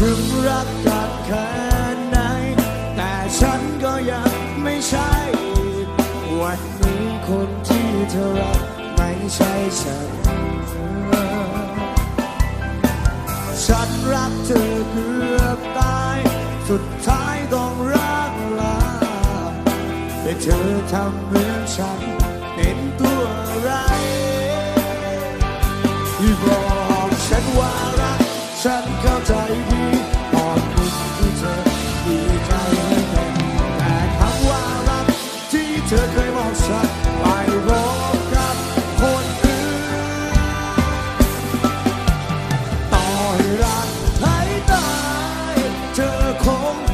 ถึงรักกันแค่ไหน แต่ฉันก็ยังไม่ใช่ วันนี้คนที่เธอรักไม่ใช่ฉัน ฉันรักเธอเกือบตาย สุดท้ายต้องรักลา แต่เธอทำเหมือนฉันเห็นตัวไรยที่บอกฉันว่ารัก ฉันเข้าใจดีตอนนิด เธอเคยมองฉันไปรบกับคนอื่น ต่อให้รักให้ตายเธอคง